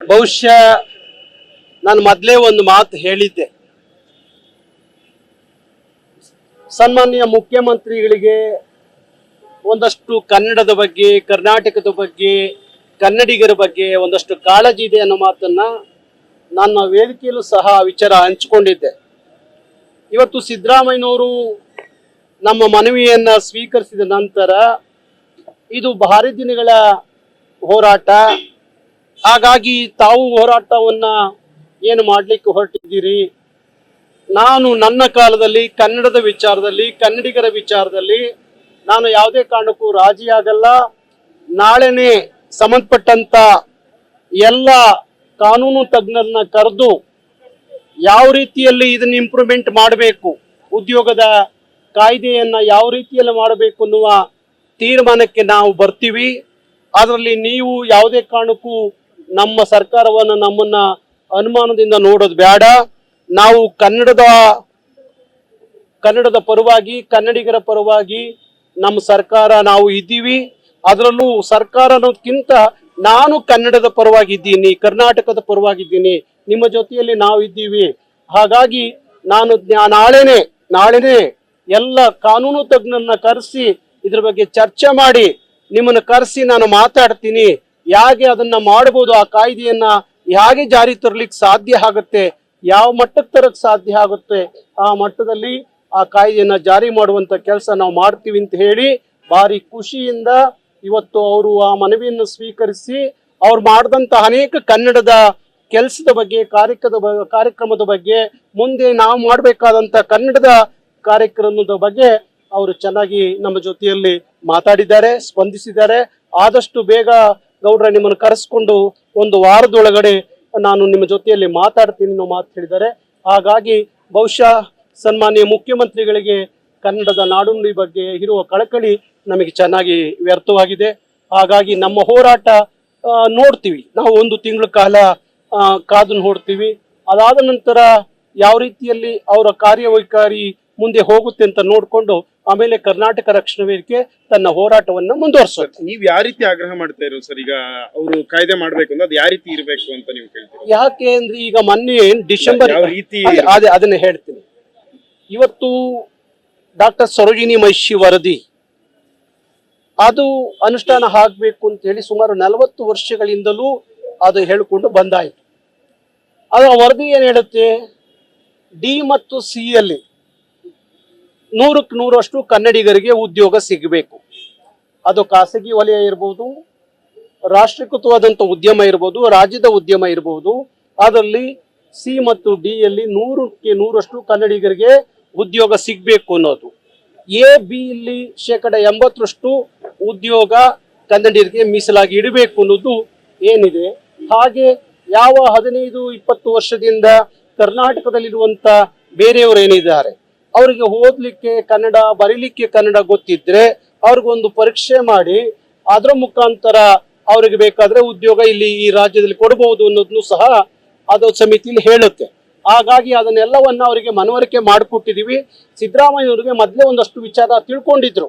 ಬಹುಶಃ ನಾನು ಮೊದಲೇ ಒಂದು ಮಾತು ಹೇಳಿದ್ದೆ. ಸನ್ಮಾನ್ಯ ಮುಖ್ಯಮಂತ್ರಿಗಳಿಗೆ ಒಂದಷ್ಟು ಕನ್ನಡದ ಬಗ್ಗೆ, ಕರ್ನಾಟಕದ ಬಗ್ಗೆ, ಕನ್ನಡಿಗರ ಬಗ್ಗೆ ಒಂದಷ್ಟು ಕಾಳಜಿ ಇದೆ ಅನ್ನೋ ಮಾತನ್ನ ನನ್ನ ವೇದಿಕೆಯಲ್ಲೂ ಸಹ ವಿಚಾರ ಹಂಚಿಕೊಂಡಿದ್ದೆ. ಇವತ್ತು ಸಿದ್ದರಾಮಯ್ಯನವರು ನಮ್ಮ ಮನವಿಯನ್ನ ಸ್ವೀಕರಿಸಿದ ನಂತರ ಇದು ಭಾರಿ ದಿನಗಳ ಹೋರಾಟ. ಹಾಗಾಗಿ ತಾವು ಹೋರಾಟವನ್ನ ಏನು ಮಾಡ್ಲಿಕ್ಕೆ ಹೊರಟಿದ್ದೀರಿ? ನಾನು ನನ್ನ ಕಾಲದಲ್ಲಿ, ಕನ್ನಡದ ವಿಚಾರದಲ್ಲಿ, ಕನ್ನಡಿಗರ ವಿಚಾರದಲ್ಲಿ ನಾನು ಯಾವುದೇ ಕಾರಣಕ್ಕೂ ರಾಜಿ ಆಗಲ್ಲ. ನಾಳೆನೆ ಸಂಬಂಧಪಟ್ಟಂತ ಎಲ್ಲ ಕಾನೂನು ತಜ್ಞರನ್ನ ಕರೆದು ಯಾವ ರೀತಿಯಲ್ಲಿ ಇದನ್ನ ಇಂಪ್ರೂವ್ಮೆಂಟ್ ಮಾಡಬೇಕು, ಉದ್ಯೋಗದ ಕಾಯ್ದೆಯನ್ನ ಯಾವ ರೀತಿಯಲ್ಲಿ ಮಾಡಬೇಕು ಅನ್ನುವ ತೀರ್ಮಾನಕ್ಕೆ ನಾವು ಬರ್ತೀವಿ. ಅದರಲ್ಲಿ ನೀವು ಯಾವುದೇ ಕಾರಣಕ್ಕೂ ನಮ್ಮ ಸರ್ಕಾರವನ್ನು ನಮ್ಮನ್ನ ಅನುಮಾನದಿಂದ ನೋಡೋದು ಬೇಡ. ನಾವು ಕನ್ನಡದ ಕನ್ನಡದ ಪರವಾಗಿ, ಕನ್ನಡಿಗರ ಪರವಾಗಿ ನಮ್ಮ ಸರ್ಕಾರ ನಾವು ಇದ್ದೀವಿ. ಅದರಲ್ಲೂ ಸರ್ಕಾರ ಅನ್ನೋದಕ್ಕಿಂತ ನಾನು ಕನ್ನಡದ ಪರವಾಗಿದ್ದೀನಿ, ಕರ್ನಾಟಕದ ಪರವಾಗಿದ್ದೀನಿ. ನಿಮ್ಮ ಜೊತೆಯಲ್ಲಿ ನಾವು ಇದ್ದೀವಿ. ಹಾಗಾಗಿ ನಾನು ನಾಳೆನೆ ನಾಳೆನೆ ಎಲ್ಲ ಕಾನೂನು ತಜ್ಞರನ್ನ ಕರೆಸಿ ಇದ್ರ ಬಗ್ಗೆ ಚರ್ಚೆ ಮಾಡಿ ನಿಮ್ಮನ್ನ ಕರೆಸಿ ನಾನು ಮಾತಾಡ್ತೀನಿ. ಹೇಗೆ ಅದನ್ನ ಮಾಡಬಹುದು ಆ ಕಾಯ್ದೆಯನ್ನ ಹೇಗೆ ಜಾರಿ ತರಲಿಕ್ಕೆ ಸಾಧ್ಯ ಆಗುತ್ತೆ, ಯಾವ ಮಟ್ಟಕ್ಕೆ ತರಕ್ ಸಾಧ್ಯ ಆಗುತ್ತೆ, ಆ ಮಟ್ಟದಲ್ಲಿ ಆ ಕಾಯ್ದೆಯನ್ನ ಜಾರಿ ಮಾಡುವಂತ ಕೆಲಸ ನಾವು ಮಾಡ್ತೀವಿ ಅಂತ ಹೇಳಿ ಭಾರಿ ಖುಷಿಯಿಂದ ಇವತ್ತು ಅವರು ಆ ಮನವಿಯನ್ನು ಸ್ವೀಕರಿಸಿ ಅವ್ರು ಮಾಡಿದಂತ ಅನೇಕ ಕನ್ನಡದ ಕೆಲಸದ ಬಗ್ಗೆ ಕಾರ್ಯಕ್ರಮದ ಕಾರ್ಯಕ್ರಮದ ಬಗ್ಗೆ, ಮುಂದೆ ನಾವು ಮಾಡಬೇಕಾದಂತ ಕನ್ನಡದ ಕಾರ್ಯಕ್ರಮದ ಬಗ್ಗೆ ಅವರು ಚೆನ್ನಾಗಿ ನಮ್ಮ ಜೊತೆಯಲ್ಲಿ ಮಾತಾಡಿದ್ದಾರೆ, ಸ್ಪಂದಿಸಿದ್ದಾರೆ. ಆದಷ್ಟು ಬೇಗ ಗೌಡ್ರ, ನಿಮ್ಮನ್ನು ಕರೆಸ್ಕೊಂಡು ಒಂದು ವಾರದೊಳಗಡೆ ನಾನು ನಿಮ್ಮ ಜೊತೆಯಲ್ಲಿ ಮಾತಾಡ್ತೀನಿ ಅನ್ನೋ ಮಾತು ಹೇಳಿದ್ದಾರೆ. ಹಾಗಾಗಿ ಬಹುಶಃ ಸನ್ಮಾನ್ಯ ಮುಖ್ಯಮಂತ್ರಿಗಳಿಗೆ ಕನ್ನಡದ ನಾಡುನುಡಿ ಬಗ್ಗೆ ಇರುವ ಕಳಕಳಿ ನಮಗೆ ಚೆನ್ನಾಗಿ ವ್ಯರ್ಥವಾಗಿದೆ. ಹಾಗಾಗಿ ನಮ್ಮ ಹೋರಾಟ ನೋಡ್ತೀವಿ. ನಾವು ಒಂದು ತಿಂಗಳ ಕಾಲ ಕಾದು ನೋಡ್ತೀವಿ. ಅದಾದ ನಂತರ ಯಾವ ರೀತಿಯಲ್ಲಿ ಅವರ ಕಾರ್ಯವೈಖರಿ ಮುಂದೆ ಹೋಗುತ್ತೆ ಅಂತ ನೋಡ್ಕೊಂಡು ಆಮೇಲೆ ಕರ್ನಾಟಕ ರಕ್ಷಣಾ ವೇದಿಕೆ ತನ್ನ ಹೋರಾಟವನ್ನು ಮುಂದುವರಿಸುತ್ತೆ. ನೀವು ಯಾವ ರೀತಿ ಆಗ್ರಹ ಮಾಡ್ತಾ ಇರೋ ಸರ್? ಈಗ ಅವರು ಕಾಯ್ದೆ ಮಾಡ್ಬೇಕು ಅಂದ್ರೆ ಅದು ಯಾವ ರೀತಿ ಇರಬೇಕು ಅಂತ ನೀವು ಕೇಳ್ತೀರಿ? ಯಾಕೆ ಅಂದ್ರೆ ಈಗ ಮೊನ್ನೆ ಡಿಸೆಂಬರ್ ಯಾವ ರೀತಿ ಅದೇ- ಅದೇ ಅದನ್ನ ಹೇಳ್ತೀನಿ. ಇವತ್ತು ಡಾಕ್ಟರ್ ಸರೋಜಿನಿ ಮಹಿಷಿ ವರದಿ. ಅದು ಅನುಷ್ಠಾನ ಆಗಬೇಕು ಅಂತ ಹೇಳಿ ಸುಮಾರು ನಲವತ್ತು ವರ್ಷಗಳಿಂದಲೂ ಅದು ಹೇಳಿಕೊಂಡು ಬಂದಾಯಿತು. ಅದರ ವರದಿ ಏನು ಹೇಳುತ್ತೆ? ಡಿ ಮತ್ತು ಸಿ ಯಲ್ಲಿ ನೂರಕ್ಕೆ ನೂರಷ್ಟು ಕನ್ನಡಿಗರಿಗೆ ಉದ್ಯೋಗ ಸಿಗಬೇಕು. ಅದು ಖಾಸಗಿ ವಲಯ ಇರ್ಬೋದು ರಾಷ್ಟ್ರೀಕೃತವಾದಂಥ ಉದ್ಯಮ ಇರ್ಬೋದು, ರಾಜ್ಯದ ಉದ್ಯಮ ಇರಬಹುದು ಅದರಲ್ಲಿ ಸಿ ಮತ್ತು ಡಿ ಯಲ್ಲಿ ನೂರಕ್ಕೆ ನೂರಷ್ಟು ಕನ್ನಡಿಗರಿಗೆ ಉದ್ಯೋಗ ಸಿಗಬೇಕು ಅನ್ನೋದು. ಎ ಬಿ ಇಲ್ಲಿ ಶೇಕಡ ಎಂಬತ್ತರಷ್ಟು ಉದ್ಯೋಗ ಕನ್ನಡಿಗರಿಗೆ ಮೀಸಲಾಗಿ ಇಡಬೇಕು ಅನ್ನೋದು ಏನಿದೆ. ಹಾಗೆ ಯಾವ ಹದಿನೈದು, ಇಪ್ಪತ್ತು ವರ್ಷದಿಂದ ಕರ್ನಾಟಕದಲ್ಲಿರುವಂತ ಬೇರೆಯವರು ಏನಿದ್ದಾರೆ? ಅವರಿಗೆ ಓದ್ಲಿಕ್ಕೆ ಕನ್ನಡ, ಬರೀಲಿಕ್ಕೆ ಕನ್ನಡ ಗೊತ್ತಿದ್ರೆ ಅವ್ರಿಗೊಂದು ಪರೀಕ್ಷೆ ಮಾಡಿ ಅದರ ಮುಖಾಂತರ ಅವರಿಗೆ ಬೇಕಾದ್ರೆ ಉದ್ಯೋಗ ಇಲ್ಲಿ ಈ ರಾಜ್ಯದಲ್ಲಿ ಕೊಡಬಹುದು ಅನ್ನೋದನ್ನು ಸಹ ಅದು ಸಮಿತಿಯಲ್ಲಿ ಹೇಳುತ್ತೆ. ಹಾಗಾಗಿ ಅದನ್ನೆಲ್ಲವನ್ನ ಅವರಿಗೆ ಮನವರಿಕೆ ಮಾಡಿಕೊಟ್ಟಿದೀವಿ. ಸಿದ್ದರಾಮಯ್ಯವ್ರಿಗೆ ಮೊದಲೇ ಒಂದಷ್ಟು ವಿಚಾರ ತಿಳ್ಕೊಂಡಿದ್ರು.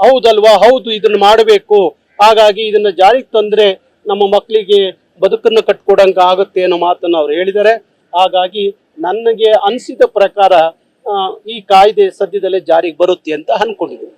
ಹೌದಲ್ವಾ? ಹೌದು, ಇದನ್ನು ಮಾಡಬೇಕು. ಹಾಗಾಗಿ ಇದನ್ನ ಜಾರಿಗೆ ತಂದ್ರೆ ನಮ್ಮ ಮಕ್ಕಳಿಗೆ ಬದುಕನ್ನು ಕಟ್ಕೊಡಂಗ ಆಗುತ್ತೆ ಅನ್ನೋ ಮಾತನ್ನು ಅವ್ರು ಹೇಳಿದ್ದಾರೆ. ಹಾಗಾಗಿ ನನಗೆ ಅನಿಸಿದ ಪ್ರಕಾರ ಈ ಕಾಯ್ದೆ ಸದ್ಯದಲ್ಲೇ ಜಾರಿಗೆ ಬರುತ್ತೆ ಅಂತ ಅನ್ಕೊಂಡಿದ್ದೀನಿ.